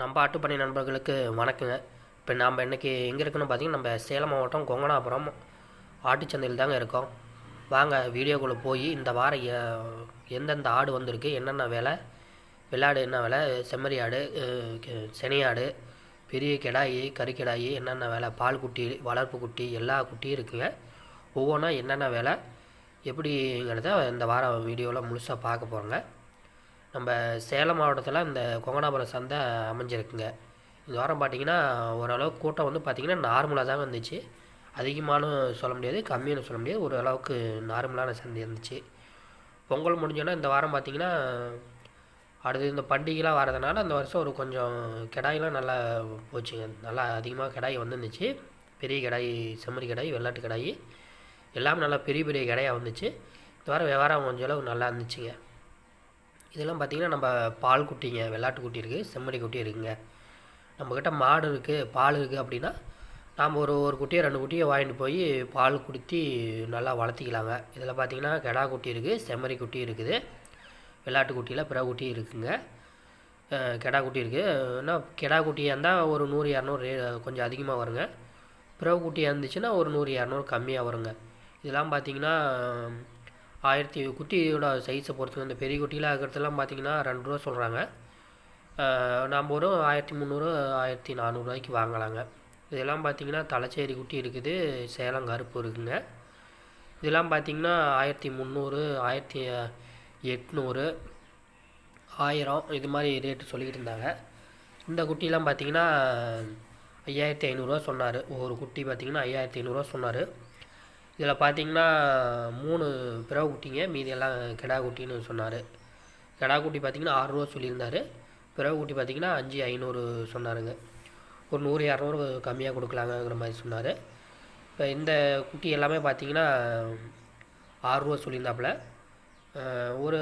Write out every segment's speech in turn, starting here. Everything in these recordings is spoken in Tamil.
நம்ம ஆட்டுப்பணி நண்பர்களுக்கு வணக்கங்க. இப்போ நாம் இன்றைக்கி எங்கே இருக்குன்னு பார்த்தீங்கன்னா நம்ம சேலம் மாவட்டம் கொங்கனாபுரம் ஆட்டுச்சந்தையில் தாங்க இருக்கோம். வாங்க வீடியோக்குள்ளே போய் இந்த வாரம் எந்தெந்த ஆடு வந்திருக்கு என்னென்ன விலை வெள்ளாடு என்ன விலை செம்மறி ஆடு செனியாடு பெரிய கிடாயி கறிக்கிடாயி என்னென்ன வேலை பால் குட்டி வளர்ப்பு குட்டி எல்லா குட்டியும் இருக்குங்க. ஒவ்வொன்றா என்னென்ன வேலை எப்படிங்கிறத இந்த வாரம் வீடியோவில் முழுசாக பார்க்க போகிறோங்க நம்ம சேலம் மாவட்டத்தில் இந்த கொங்கனாபுரம் சந்தை அமைஞ்சிருக்குங்க. இந்த வாரம் பார்த்தீங்கன்னா ஓரளவுக்கு கூட்டம் வந்து பார்த்திங்கன்னா நார்மலாக தான் இருந்துச்சு. அதிகமானும் சொல்ல முடியாது கம்மின்னு சொல்ல முடியாது ஓரளவுக்கு நார்மலான சந்தை இருந்துச்சு. பொங்கல் முடிஞ்சோன்னா இந்த வாரம் பார்த்திங்கன்னா அடுத்து இந்த பண்டிகைலாம் வரதுனால அந்த வருஷம் ஒரு கொஞ்சம் கிடாயெலாம் நல்லா போச்சுங்க. நல்லா அதிகமாக கிடாய் வந்துருந்துச்சு. பெரிய கிடாய் செம்மறி கிடாய் வெள்ளாட்டு கிடாய் எல்லாமே நல்லா பெரிய பெரிய கிடாயாக வந்துச்சு. இந்த வாரம் விவகாரம் கொஞ்சம் அளவு நல்லா இருந்துச்சுங்க. இதெல்லாம் பார்த்திங்கன்னா நம்ம பால் குட்டிங்க வெள்ளாட்டு குட்டி இருக்குது செம்மறி குட்டி இருக்குங்க. நம்மக்கிட்ட மாடு இருக்குது பால் இருக்குது அப்படின்னா நாம் ஒரு ஒரு குட்டியை ரெண்டு குட்டியை வாங்கிட்டு போய் பால் குடுத்தி நல்லா வளர்த்திக்கலாங்க. இதில் பார்த்திங்கன்னா கெடா குட்டி இருக்குது செம்மறி குட்டி இருக்குது வெள்ளாட்டு குட்டியில் பிற குட்டி இருக்குங்க. கெடா குட்டி இருக்குது ஏன்னா கெடா குட்டியாக இருந்தால் ஒரு நூறு இரநூறு ரே கொஞ்சம் அதிகமாக வருங்க. பிறவு குட்டியாக இருந்துச்சுன்னா ஒரு நூறு இரநூறு கம்மியாக வருங்க. இதெல்லாம் பார்த்தீங்கன்னா ஆயிரத்தி குட்டியோட சைஸை பொறுத்து இந்த பெரிய குட்டியில் இருக்கிறதெல்லாம் பார்த்தீங்கன்னா ரெண்டு ரூபா சொல்கிறாங்க நம்ம ஒரு ஆயிரத்தி முந்நூறு ஆயிரத்தி நானூறுரூவாய்க்கு வாங்கலாங்க. இதெல்லாம் பார்த்தீங்கன்னா தலைச்சேரி குட்டி இருக்குது சேலம் கருப்பு இருக்குங்க. இதெல்லாம் பார்த்தீங்கன்னா ஆயிரத்தி முந்நூறு ஆயிரத்தி எட்நூறு ஆயிரம் இது மாதிரி ரேட்டு சொல்லிக்கிட்டு இருந்தாங்க. இந்த குட்டிலாம் பார்த்தீங்கன்னா ஐயாயிரத்தி ஐநூறுரூவா சொன்னார். ஒரு குட்டி பார்த்தீங்கன்னா ஐயாயிரத்தி ஐநூறுரூவா சொன்னார். இதில் பார்த்தீங்கன்னா மூணு பிறவு குட்டிங்க மீதி எல்லாம் கிடா குட்டின்னு சொன்னார். கிடா குட்டி பார்த்தீங்கன்னா ஆறுரூவா சொல்லியிருந்தார். பிறவு குட்டி பார்த்தீங்கன்னா அஞ்சு ஐநூறு சொன்னாருங்க. ஒரு நூறு இரநூறு கம்மியாக கொடுக்கலாங்கிற மாதிரி சொன்னார். இப்போ இந்த குட்டி எல்லாமே பார்த்தீங்கன்னா ஆறுரூவா சொல்லியிருந்தாப்புல. ஒரு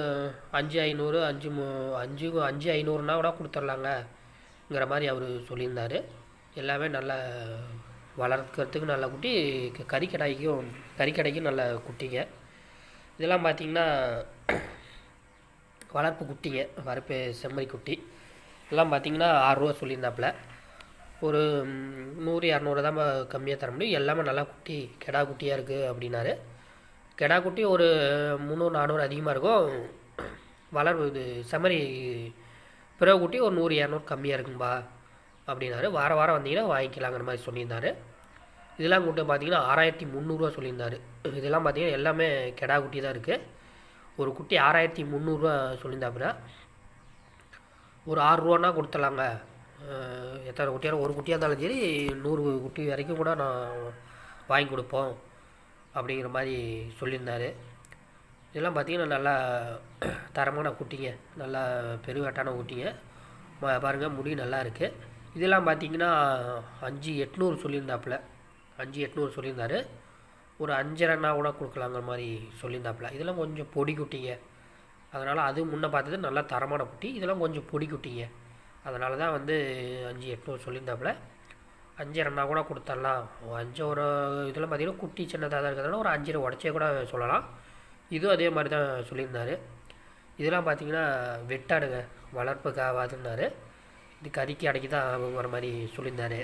அஞ்சு ஐநூறு அஞ்சு மு அஞ்சு அஞ்சு ஐநூறுனா கூட கொடுத்துர்லாங்கங்கிற மாதிரி அவர் சொல்லியிருந்தார். எல்லாமே நல்ல வளர்க்கறதுக்கு நல்ல குட்டி கறிக்கடாய்க்கும் கறிக்கடைக்கும் நல்ல குட்டிங்க. இதெல்லாம் பார்த்தீங்கன்னா வளர்ப்பு குட்டிங்க வளர்ப்பு செம்மறி குட்டி. எல்லாம் பார்த்திங்கன்னா ஆறுரூவா சொல்லியிருந்தாப்புல. ஒரு நூறு இரநூறு தான் கம்மியாக தர முடியும். எல்லாமே நல்லா குட்டி கெடா குட்டியாக இருக்குது அப்படின்னாரு. கெடா குட்டி ஒரு முந்நூறு நானூறு அதிகமாக இருக்கும். வளர்வு இது செம்மறி பிறகு குட்டி ஒரு நூறு இரநூறு கம்மியாக இருக்கும்பா. அப்படின்னாரு. வார வாரம் வந்தீங்கன்னா வாங்கிக்கலாங்கிற மாதிரி சொல்லியிருந்தாரு. இதெல்லாம் கூட்ட பார்த்தீங்கன்னா ஆறாயிரத்தி முந்நூறுரூவா சொல்லியிருந்தாரு. இதெல்லாம் பார்த்தீங்கன்னா எல்லாமே கெடா குட்டி தான் இருக்குது ஒரு குட்டி ஆறாயிரத்தி முந்நூறுரூவா சொல்லியிருந்தாப்புல. ஒரு ஆறுரூவானா கொடுத்துடலாங்க. எத்தனை குட்டியாக ஒரு குட்டியாக இருந்தாலும் சரி நூறு குட்டி வரைக்கும் கூட நான் வாங்கி கொடுப்போம் அப்படிங்கிற மாதிரி சொல்லியிருந்தாரு. இதெல்லாம் பார்த்தீங்கன்னா நல்லா தரமான குட்டிங்க. நல்லா பெருவேட்டான குட்டிங்க. பாருங்கள் முடி நல்லா இருக்குது இதெல்லாம் பார்த்தீங்கன்னா அஞ்சு எட்நூறு சொல்லியிருந்தாப்புல. அஞ்சு எட்நூறு சொல்லியிருந்தாரு. ஒரு அஞ்சரைனா கூட கொடுக்கலாங்கிற மாதிரி சொல்லியிருந்தாப்புல. இதெல்லாம் கொஞ்சம் பொடி குட்டிங்க. அதனால் அது முன்னே பார்த்தது நல்லா தரமான குட்டி. இதெல்லாம் கொஞ்சம் பொடி குட்டிங்க. அதனால தான் வந்து அஞ்சு எட்நூறு சொல்லியிருந்தாப்புல. அஞ்சரைனா கூட கொடுத்துடலாம் அஞ்சு ஒரு இதில் பார்த்தீங்கன்னா குட்டி சின்னதாக தான் இருக்கிறதுனால ஒரு அஞ்சரை உடச்சே கூட சொல்லலாம். இதுவும் அதே மாதிரி தான் சொல்லியிருந்தாரு. இதெல்லாம் பார்த்தீங்கன்னா வெட்டாடுங்க. வளர்ப்புக்காகாதுன்னாரு இது கறிக்கு அடைக்கி தான் வர மாதிரி சொல்லியிருந்தாரு.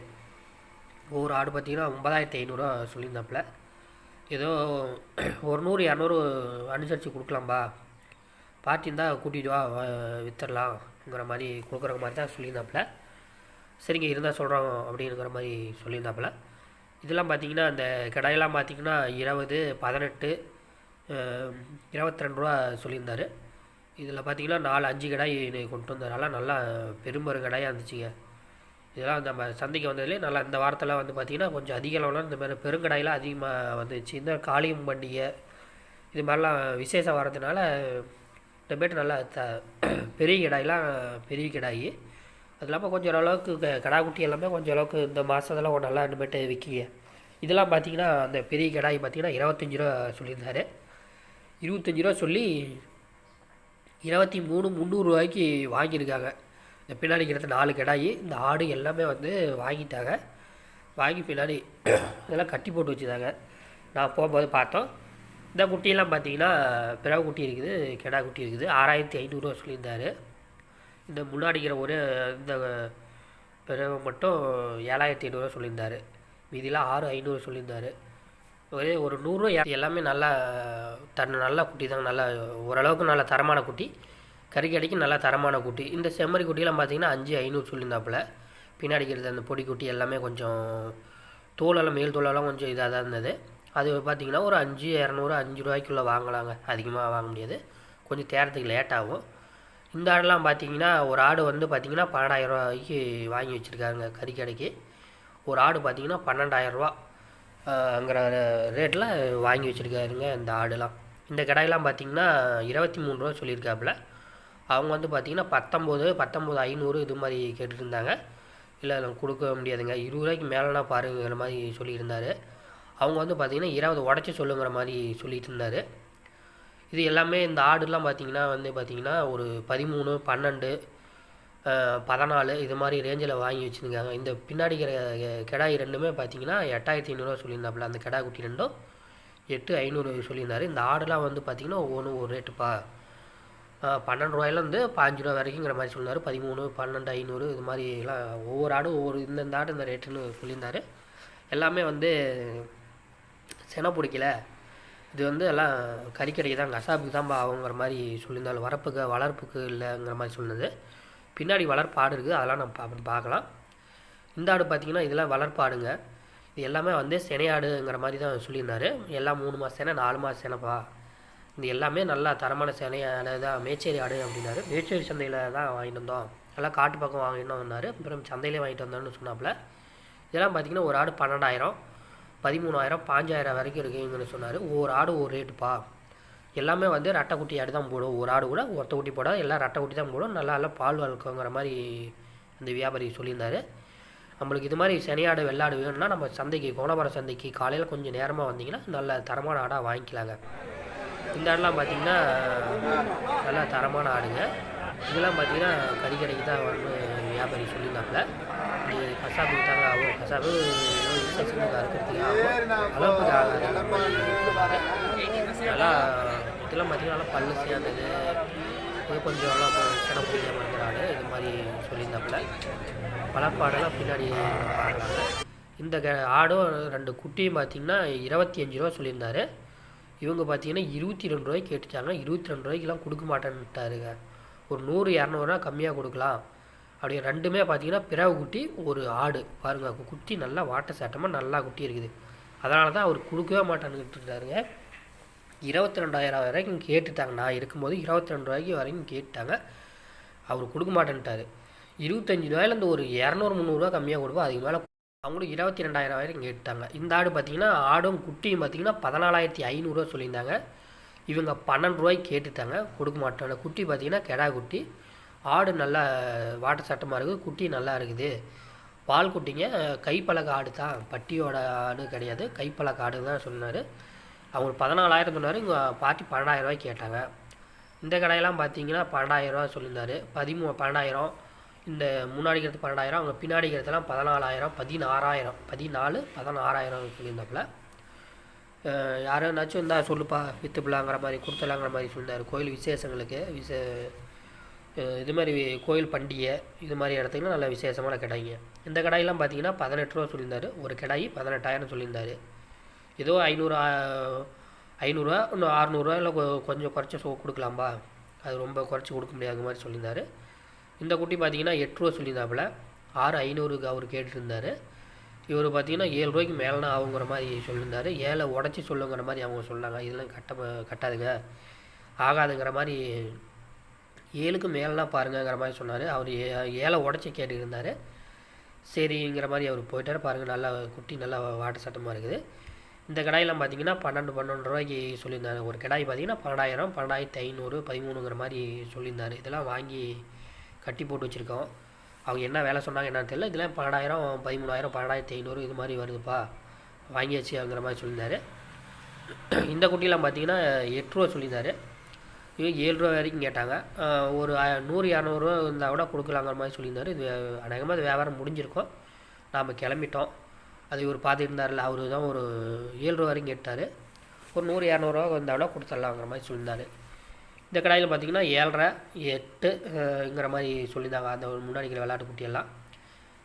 ஒவ்வொரு ஆடு பார்த்தீங்கன்னா ஒன்பதாயிரத்தி ஐநூறுரூவா சொல்லியிருந்தாப்புல. ஏதோ ஒரு நூறு இரநூறு அனுசரித்து கொடுக்கலாம்பா. பார்ட்டி இருந்தால் கூட்டிகிட்டு வா வித்துடலாம்ங்கிற மாதிரி கொடுக்குற மாதிரி தான் சொல்லியிருந்தாப்புல. சரிங்க இருந்தால் சொல்கிறோம் அப்படிங்கிற மாதிரி சொல்லியிருந்தாப்புல. இதெல்லாம் பார்த்தீங்கன்னா அந்த கடையெல்லாம் பார்த்தீங்கன்னா இருபது பதினெட்டு இருபத்தி ரெண்டு ரூபா சொல்லியிருந்தார். இதில் பார்த்தீங்கன்னா நாலு அஞ்சு கடாய் கொண்டு வந்ததுனால நல்லா பெரும்பெரு கடாயாக இருந்துச்சுங்க. இதெல்லாம் நம்ம சந்தைக்கு வந்ததுலேயே நல்லா இந்த வாரத்தில் வந்து பார்த்திங்கன்னா கொஞ்சம் அதிக அளவில் இந்த மாதிரி பெருங்கடாயெலாம் அதிகமாக வந்துச்சு. இந்த காளியம் பண்டிகை இது மாதிரிலாம் விசேஷம் வரதுனால இந்த நல்லா த பெரிய கிடாயெலாம் பெரிய கிடாயி. அது இல்லாமல் கொஞ்சம் ஓரளவுக்கு கடா குட்டி எல்லாமே கொஞ்சம் அளவுக்கு இந்த மாதத்தில் நல்லா இனிமேட்டு விற்கிங்க. இதெல்லாம் பார்த்தீங்கன்னா அந்த பெரிய கிடாய் பார்த்தீங்கன்னா இருபத்தஞ்சி ரூபா சொல்லியிருந்தாரு. இருபத்தஞ்சி ரூபா சொல்லி இருபத்தி மூணு முந்நூறுரூவாய்க்கு வாங்கியிருக்காங்க. இந்த பின்னாடி கிடத்த நாலு கிடாயி இந்த ஆடு எல்லாமே வந்து வாங்கிட்டாங்க. வாங்கி பின்னாடி இதெல்லாம் கட்டி போட்டு வச்சுருந்தாங்க நான் போகும்போது பார்த்தோம். இந்த குட்டியெல்லாம் பார்த்தீங்கன்னா பிறகு குட்டி இருக்குது கிடா குட்டி இருக்குது. ஆறாயிரத்தி ஐநூறுரூவா சொல்லியிருந்தாரு. இந்த முன்னாடிக்கிற ஒரே ஒரு இந்த பிறகு மட்டும் ஏழாயிரத்தி ஐநூறுரூவா சொல்லியிருந்தாரு. மீதிலாம் ஆறு ஐநூறு சொல்லியிருந்தார். ஒரே ஒரு நூறுரூவா எல்லாமே நல்லா தன் நல்ல குட்டி தாங்க நல்லா ஓரளவுக்கு நல்ல தரமான குட்டி. கறிக்கடைக்கு நல்லா தரமான குட்டி. இந்த செம்மறி குட்டியெல்லாம் பார்த்தீங்கன்னா அஞ்சு ஐநூறு சொல்லியிருந்தாப்புல. பின்னாடி இருக்கிறது அந்த பொடி குட்டி எல்லாமே கொஞ்சம் தோலெல்லாம் மேல் தோலெல்லாம் கொஞ்சம் இதாக தான் இருந்தது. அது பார்த்தீங்கன்னா ஒரு அஞ்சு இரநூறு அஞ்சு ரூபாய்க்குள்ளே வாங்கலாங்க. அதிகமாக வாங்க முடியாது. கொஞ்சம் தேரத்துக்கு லேட் ஆகும். இந்த ஆடெல்லாம் பார்த்தீங்கன்னா ஒரு ஆடு வந்து பார்த்தீங்கன்னா பன்னெண்டாயிரம் ரூபாய்க்கு வாங்கி வச்சுருக்காங்க கறிக்கடைக்கு ஒரு ஆடு பார்த்தீங்கன்னா பன்னெண்டாயிரரூவா அங்கிற ரேட்டில் வாங்கி வச்சுருக்காருங்க இந்த ஆடுலாம். இந்த கடையெல்லாம் பார்த்தீங்கன்னா இருபத்தி மூணு ரூபா சொல்லியிருக்காப்புல. அவங்க வந்து பார்த்தீங்கன்னா பத்தொம்போது பத்தொம்போது ஐநூறு இது மாதிரி கேட்டுருந்தாங்க. இருந்தாங்க இல்லை நம்ம கொடுக்க முடியாதுங்க. இருபது ரூபாய்க்கு மேலேனா பாருங்கிற மாதிரி சொல்லியிருந்தார். அவங்க வந்து பார்த்திங்கன்னா இருபது உடச்சி சொல்லுங்கிற மாதிரி சொல்லிட்டு இருந்தார் இது எல்லாமே இந்த ஆடுலாம் பார்த்தீங்கன்னா வந்து பார்த்தீங்கன்னா ஒரு பதிமூணு பன்னெண்டு பதினாலு இது மாதிரி ரேஞ்சில் வாங்கி வச்சுருக்காங்க இந்த பின்னாடி இருக்கிற கிடாய் ரெண்டுமே பார்த்தீங்கன்னா எட்டாயிரத்தி ஐநூறுரூவா சொல்லியிருந்தாப்புல அந்த கிடா குட்டி ரெண்டும். எட்டு ஐநூறு சொல்லியிருந்தாரு. இந்த ஆடுலாம் வந்து பார்த்திங்கன்னா ஒவ்வொன்றும் ஒரு ரேட்டுப்பா. பன்னெண்டு ரூபாயிலேருந்து பாஞ்சு ரூபா வரைக்குங்கிற மாதிரி சொன்னார். பதிமூணு பன்னெண்டு ஐநூறு இது மாதிரி எல்லாம் ஒவ்வொரு ஆடும் ஒவ்வொரு இந்தந்த ஆடு இந்த ரேட்டுன்னு சொல்லியிருந்தாரு. எல்லாமே வந்து செனை பிடிக்கல. இது வந்து எல்லாம் கறிக்கடைக்கு தான் கசாப்புக்கு தான் ஆகுங்கிற மாதிரி சொல்லியிருந்தாலும் வரப்புக்கு வளர்ப்புக்கு இல்லைங்கிற மாதிரி சொன்னது. பின்னாடி வளர்ப்பாடு இருக்குது. அதெல்லாம் நம்ம பா- பார்க்கலாம். இந்த ஆடு பார்த்தீங்கன்னா இதெல்லாம் வளர்ப்பாடுங்க. இது எல்லாமே வந்து செனையாடுங்கிற மாதிரி தான் சொல்லியிருந்தாரு. எல்லாம் மூணு மாதம் சேனை நாலு மாதம் சேனைப்பா. இது எல்லாமே நல்லா தரமான சினையாடு தான். மேச்சேரி ஆடு அப்படின்னாரு. மேச்சேரி சந்தையில் தான் வாங்கிட்டு வந்தோம். எல்லாம் காட்டு பக்கம் வாங்கிட்டோம்னாரு அப்புறம் சந்தையிலே வாங்கிட்டு வந்தோம்னு சொன்னாப்புல. இதெல்லாம் பார்த்தீங்கன்னா ஒரு ஆடு பன்னெண்டாயிரம் பதிமூணாயிரம் பாஞ்சாயிரம் வரைக்கும் இருக்குங்கன்னு சொன்னார். ஒவ்வொரு ஆடு ஒரு ரேட்டுப்பா. எல்லாமே வந்து ரெட்டை குட்டி ஆடு தான் போடும். ஒரு ஆடு கூட ஒத்த குட்டி போடாது எல்லாம் ரெட்டை குட்டி தான் போடும். நல்லா நல்லா பால் வளர்க்குங்கிற மாதிரி அந்த வியாபாரி சொல்லியிருந்தாரு. நம்மளுக்கு இது மாதிரி சனியாடு வெள்ளாடு வேணும்னா நம்ம சந்தைக்கு கோணபுரம் சந்தைக்கு காலையில் கொஞ்சம் நேரமாக வந்தீங்கன்னா நல்ல தரமான ஆடாக வாங்கிக்கலாங்க. இந்த ஆடெல்லாம் பார்த்தீங்கன்னா நல்லா தரமான ஆடுங்க. இதெல்லாம் பார்த்தீங்கன்னா கறிக்கடைக்கு தான் வந்து வியாபாரி சொல்லியிருந்தாப்புல. இது கசாப்புக்கு தாங்க ஆகும் கசாப்பு ஏதோ விசேஷத்துக்கு அறுக்கிறதுக்கு ஆகும் அளவுக்கு ஆகாது. நல்லா இதெல்லாம் பார்த்தீங்கன்னா பல்லு சேர்ந்தது. இது கொஞ்சம் நல்லா சின்ன பிடிக்காம இருக்கிற ஆடு இது மாதிரி சொல்லியிருந்தாப்புல. வளர்ப்பாடெல்லாம் பின்னாடி பாடுறாங்க. இந்த க ஆடும் ரெண்டு குட்டியும் பார்த்தீங்கன்னா இருபத்தி அஞ்சு ரூபா சொல்லியிருந்தாரு. இவங்க பார்த்தீங்கன்னா இருபத்தி ரெண்டு ரூபாய்க்கு கேட்டுட்டாங்க. இருபத்தி ரெண்டு ரூபாய்க்குலாம் கொடுக்க மாட்டேன்ட்டாருங்க. ஒரு நூறு இரநூறுவா கம்மியாக கொடுக்கலாம். அப்படி ரெண்டுமே பார்த்தீங்கன்னா பிறவு குட்டி ஒரு ஆடு. பாருங்கள் குட்டி நல்லா வாட்ட சாட்டமாக நல்லா குட்டி இருக்குது. அதனால தான் அவர் கொடுக்கவே மாட்டேன்னுட்டு இருந்தாருங்க. இருபத்தி ரெண்டாயிரம் வரைக்கும் கேட்டுட்டாங்க. நான் இருக்கும்போது இருபத்தி ரெண்டு ரூபாய்க்கு வரைக்கும் கேட்டாங்க அவர் கொடுக்க மாட்டேன்ட்டாரு. இருபத்தஞ்சி ரூபாயிலேருந்து ஒரு இரநூறு முந்நூறுரூவா கம்மியாக கொடுப்போம் அதுக்கு மேலே அவங்களும் இருபத்தி ரெண்டாயிரம் வரைக்கும் கேட்டாங்க இந்த ஆடு பார்த்தீங்கன்னா ஆடும் குட்டியும் பார்த்தீங்கன்னா பதினாலாயிரத்தி ஐநூறுரூவா சொல்லியிருந்தாங்க. இவங்க பன்னெண்டு ரூபாய்க்கு கேட்டுட்டாங்க. கொடுக்க மாட்டாங்க குட்டி பார்த்தீங்கன்னா கெடா குட்டி. ஆடு நல்லா வாட்ட சட்டமாக இருக்குது. குட்டி நல்லா இருக்குது. பால் குட்டிங்க. கைப்பழக்க ஆடு தான் பட்டியோட ஆடு கிடையாது. கைப்பழக்க ஆடு தான் சொன்னார். அவங்களுக்கு பதினாலாயிரம் சொன்னார் இங்கே பாட்டி பன்னெண்டாயிரம் ரூபாய் கேட்டாங்க. இந்த கடையெல்லாம் பார்த்தீங்கன்னா பன்னெண்டாயிரம் ரூபா பதிமூ பன்னெண்டாயிரம் இந்த முன்னாடி கிடத்து பன்னெண்டாயிரம் அவங்க பின்னாடி கிடத்துலாம் பதினாலாயிரம் பதினாறாயிரம் பதினாலு பதினாறாயிரம் சொல்லியிருந்தாப்புல. அஹ் யாருன்னாச்சும் இருந்தா சொல்லுப்பா வித்துப்பிலாங்கிற மாதிரி கொடுத்துலாங்கிற மாதிரி சொல்லியிருந்தார். கோயில் விசேஷங்களுக்கு விச இது மாதிரி கோயில் பண்டிகை இது மாதிரி இடத்துக்குலாம் நல்ல விசேஷமான கடாய்ங்க இந்த கடாயெல்லாம் பார்த்தீங்கன்னா பதினெட்டு ரூபா சொல்லியிருந்தார். ஒரு கடாய் பதினெட்டாயிரம் சொல்லியிருந்தார். ஏதோ ஐநூறு ஐநூறுரூவா இன்னும் அறநூறுவா இல்லை கொஞ்சம் குறைச்சி சோ கொடுக்கலாம்பா. அது ரொம்ப குறைச்சி கொடுக்க முடியாத மாதிரி சொல்லியிருந்தார். இந்த குட்டி பார்த்தீங்கன்னா எட்டு ரூபா சொல்லியிருந்தாப்புல. ஆறு ஐநூறுக்கு அவர் கேட்டுருந்தார். இவர் பார்த்தீங்கன்னா ஏழு ரூபாய்க்கு மேலேனா ஆகுங்கிற மாதிரி சொல்லியிருந்தார். ஏழை உடச்சி சொல்லுங்கிற மாதிரி அவங்க சொன்னாங்க. இதெல்லாம் கட்ட கட்டாதுங்க. ஆகாதுங்கிற மாதிரி ஏழுக்கு மேலெலாம் பாருங்கங்கிற மாதிரி சொன்னார். அவர் ஏ ஏழை உடச்சி கேட்டுருந்தார் சரிங்கிற மாதிரி அவர் போயிட்டார். பாருங்கள் நல்லா குட்டி நல்லா வாட்ட சட்டமாக இருக்குது. இந்த கடாயெல்லாம் பார்த்தீங்கன்னா பன்னெண்டு பன்னெண்டு ரூபாய்க்கு சொல்லியிருந்தாரு. ஒரு கடாய் பார்த்தீங்கன்னா பன்னெண்டாயிரம் பன்னெண்டாயிரத்தி ஐநூறு பதிமூணுங்கிற மாதிரி சொல்லியிருந்தார். இதெல்லாம் வாங்கி கட்டி போட்டு வச்சுருக்கோம். அவங்க என்ன வேலை சொன்னாங்க என்னன்னு தெரியல. இதெல்லாம் பன்னெண்டாயிரம் பதிமூணாயிரம் பன்னெண்டாயிரத்தி ஐநூறு இது மாதிரி வருதுப்பா. வாங்கியாச்சுங்கிற மாதிரி சொல்லியிருந்தாரு. இந்த குட்டிலாம் பார்த்தீங்கன்னா எட்டு ரூபா சொல்லியிருந்தாரு. இவங்க ஏழு ரூபா வரைக்கும் கேட்டாங்க. ஒரு நூறு இரநூறுவா இருந்தால் கூட கொடுக்கலாங்கிற மாதிரி சொல்லியிருந்தாரு. இது அநேகமாக வியாபாரம் முடிஞ்சிருக்கும். நாம் கிளம்பிட்டோம். அது இவர் பார்த்துருந்தார்ல அவர் தான் ஒரு ஏழு ரூபா வரைக்கும் கேட்டார். ஒரு நூறு இரநூறுவா வந்தாலும் கொடுத்துடலாங்கிற மாதிரி சொல்லியிருந்தார். இந்த கடையில் பார்த்தீங்கன்னா ஏழரை எட்டுங்கிற மாதிரி சொல்லியிருந்தாங்க அந்த ஒரு முன்னாடி விளையாட்டு குட்டியெல்லாம்.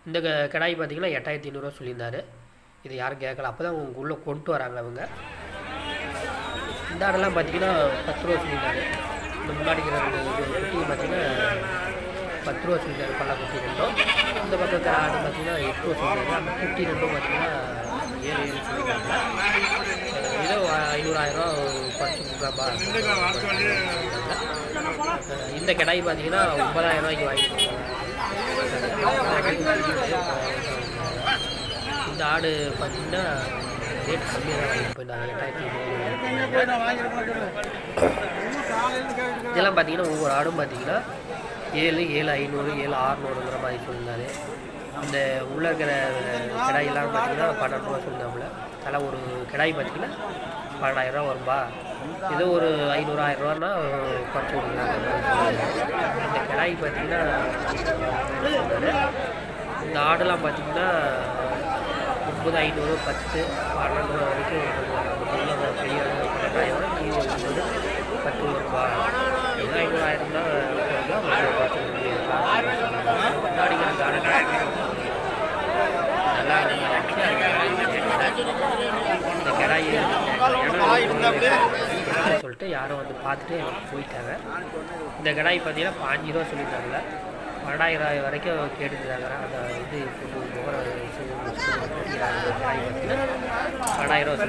இந்த க- கடாய் பார்த்தீங்கன்னா எட்டாயிரத்தி ஐநூறுரூவா சொல்லியிருந்தாரு. இது யாரும் கேட்கல. அப்போ தான் உங்கள் உள்ளே கொண்டு வராங்க அவங்க. இந்த ஆடெல்லாம் பார்த்தீங்கன்னா பத்து ரூபா சொல்லியிருந்தாரு. இந்த முன்னாடி இருக்கிற குட்டி பார்த்தீங்கன்னா பத்து ரூபா சொல்லியிருந்தாரு பல்லா குட்டி ரெண்டும் இந்த பக்கத்தில் ஆடு பார்த்தீங்கன்னா எட்டு ரூபா சொல்லியிருந்தாரு அந்த குட்டி ரெண்டும் பார்த்தீங்கன்னா ஏழு ஏழு சொல்லியிருக்காங்க. இதோ ஐநூறாயிரம் குறைச்சி கொடுக்காப்பா இந்த கிடாய் பார்த்தீங்கன்னா ஒன்பதாயிரம் ரூபாய்க்கு வாங்கிட்டு இந்த ஆடு பார்த்தீங்கன்னா ரேட் கம்மியாக தான் வாங்கிட்டு போயிருந்தாங்க. எட்டாயிரத்தி இதெல்லாம் பார்த்தீங்கன்னா ஒவ்வொரு ஆடும் பார்த்தீங்கன்னா ஏழு ஏழு ஐநூறு ஏழு ஆறுநூறுங்கிற மாதிரி சொல்லியிருந்தாரு. இந்த உள்ளே இருக்கிற கிடாயெல்லாம் பார்த்தீங்கன்னா பன்னெண்டு ரூபா சொல்லியிருந்தாப்புல. அதெல்லாம் ஒரு கிடாய் பார்த்தீங்கன்னா பன்னெண்டாயிரரூவா வரும்பா. ஏதோ ஒரு ஐநூறு ஆயிரம் ரூபான்னா குறைச்சி கொடுக்குறாங்க இந்த கிடாய் பார்த்தீங்கன்னா இந்த ஆடெல்லாம் பார்த்தீங்கன்னா ஒன்பது ஐநூறு பத்து பன்னெண்டு ரூபா வரைக்கும் பெரிய பன்னெண்டாயிரம் நீ ஒன்பது பத்து ரூபா ஏதோ ஐநூறாயிரம் தான் முன்னாடிங்கிற காரணம் நல்லா இந்த கிடாய் சொல்லிட்டு யாரும் வந்து பார்த்துட்டு போயிட்டாங்க. இந்த கடாய் பார்த்தீங்கன்னா பாஞ்சு ரூபா சொல்லியிருந்தாங்கல்ல. பன்னெண்டாயிரம் வரைக்கும் கேட்டுருந்தாங்க அந்த இது கொண்டு போகிற கடாய் பார்த்தீங்கன்னா பன்னெண்டாயிரம்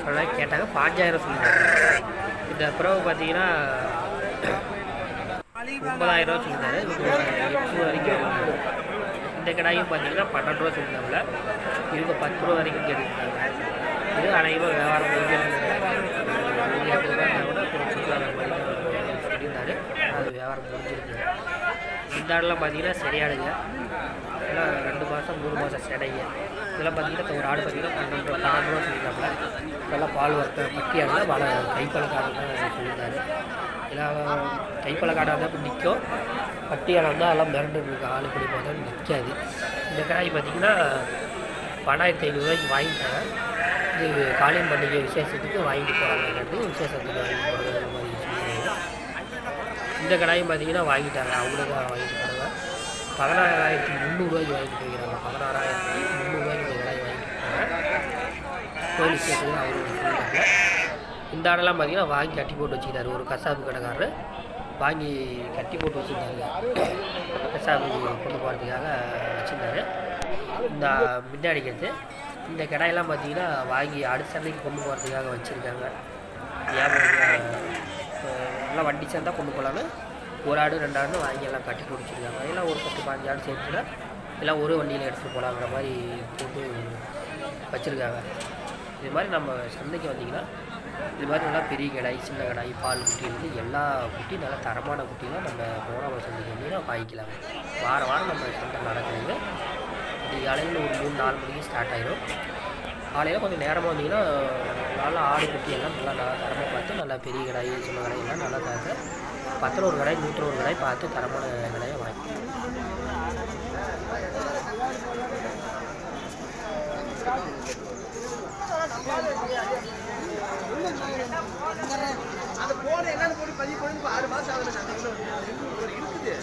சொல்லியிருந்தாங்க கேட்டாங்க பாஞ்சாயிரம் சொல்லியிருந்தாங்க இந்த பிறகு பார்த்தீங்கன்னா ஒன்பதாயிரம் ரூபா சொல்லியிருந்தாரு. எட்டு வரைக்கும் இந்த கடாயும் பார்த்தீங்கன்னா பன்னெண்டு ரூபா சொல்லியிருந்தாங்கள இவங்க பத்து ரூபா வரைக்கும் கேட்டுருந்தாங்க. இது அனைவரும் வியாபாரம் சொல்லியிருந்தாரு. அது வியாபாரம் முடிஞ்சிருக்கு. இந்த ஆடெல்லாம் பார்த்தீங்கன்னா சரியாடுங்க இதெல்லாம் ரெண்டு மாதம் மூணு மாதம் சடைங்க. இதெல்லாம் பார்த்தீங்கன்னா ஒரு ஆடு பார்த்தீங்கன்னா பன்னெண்டு ரூபா பன்னெண்டு ரூபா சொல்லியிருந்தாங்க இதெல்லாம் பால் வர்க்க பட்டி ஆடுனா வள கைப்பழக்காடு சொல்லியிருந்தாரு. எல்லாம் கைப்பழக்காடாக இருந்தால் இப்போ நிற்கும் பட்டி ஆடம் இருந்தால் அதெல்லாம் மிரண்டு ஆள் ஆளு படி நிற்காது இந்த கடாய் பார்த்தீங்கன்னா பன்னெண்டாயிரத்தி ஐநூறுரூவாய்க்கு வாங்கிட்டேன். இது காளியம் பண்டிகை விசேஷத்துக்கு வாங்கிட்டு போகிறாங்க விசேஷத்துக்கு வாங்கிட்டு போகிறாங்க மாதிரி இந்த கடாயும் பார்த்தீங்கன்னா வாங்கிட்டாங்க. அவங்களும் தான் வாங்கிட்டு போகிறாங்க பதினாறாயிரத்தி முந்நூறுரூவாய்க்கு வாங்கிட்டு போயிருக்காங்க பதினாறாயிரத்தி முந்நூறுரூவாய்க்கு இந்த கடாய் வாங்கிட்டு போகிறாங்க கோயில் விசேஷத்துக்கு அவரும் சொல்லிட்டாங்க இந்த ஆடெல்லாம் பார்த்தீங்கன்னா வாங்கி கட்டி போட்டு வச்சுக்கிட்டாரு. ஒரு கசாப்பு கடைக்காரர் வாங்கி கட்டி போட்டு வச்சுருந்தாரு. கசாப்பு கொண்டு போகிறதுக்காக வச்சுருந்தாரு. இந்த முன்னாடி இந்த கடையெல்லாம் பார்த்தீங்கன்னா வாங்கி அடுத்த சந்தைக்கு கொண்டு போகிறதுக்காக வச்சுருக்காங்க. வியாபாரம் எல்லாம் வண்டி சேர்ந்தா கொண்டு போகலான்னு ஒரு ஆடு ரெண்டு ஆடு வாங்கி எல்லாம் கட்டி போட்டு வச்சுருக்காங்க. எல்லாம் ஒரு பத்து பாஞ்சு ஆடு சேர்த்துனா எல்லாம் ஒரு வண்டியில் எடுத்துகிட்டு போகலாங்கிற மாதிரி போட்டு வச்சுருக்காங்க. இது மாதிரி நம்ம சந்தைக்கு வந்தீங்கன்னா இது மாதிரி நல்லா பெரிய கடாய் சின்ன கடாய் பால் குட்டியிலேருந்து எல்லா குட்டியும் நல்லா தரமான குட்டிலாம் நம்ம போனாமல் சந்தைக்கு வந்தீங்கன்னா வாங்கிக்கலாம் வாரம் வாரம் நம்ம சந்தை நடக்குதுங்க. அதிகாலையில் ஒரு மூணு நாலு மணிக்கு ஸ்டார்ட் ஆயிடும் காலையில் கொஞ்சம் நேரமாக வந்தீங்கன்னா நல்லா ஆடு குட்டி எல்லாம் நல்லா நல்லா தரமாக பார்த்து நல்லா பெரிய கடாய் சின்ன கடாய் எல்லாம் நல்லா தரத்தை பத்தில் ஒரு கடாய் நூற்றில் ஒரு கடாய் பார்த்து தரமான கடாயை வாங்கி அந்த போன என்னன்னு போட்டு பதிவு பண்ணி ஆறு மாசம் ஆகுது அந்த இருக்குது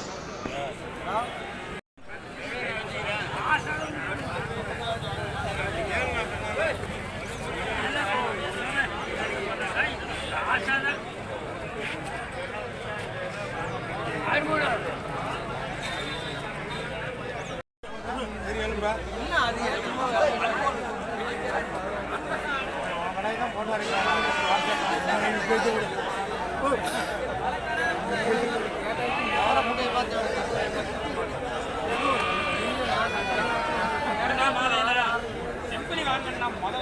ஏன்னா மழை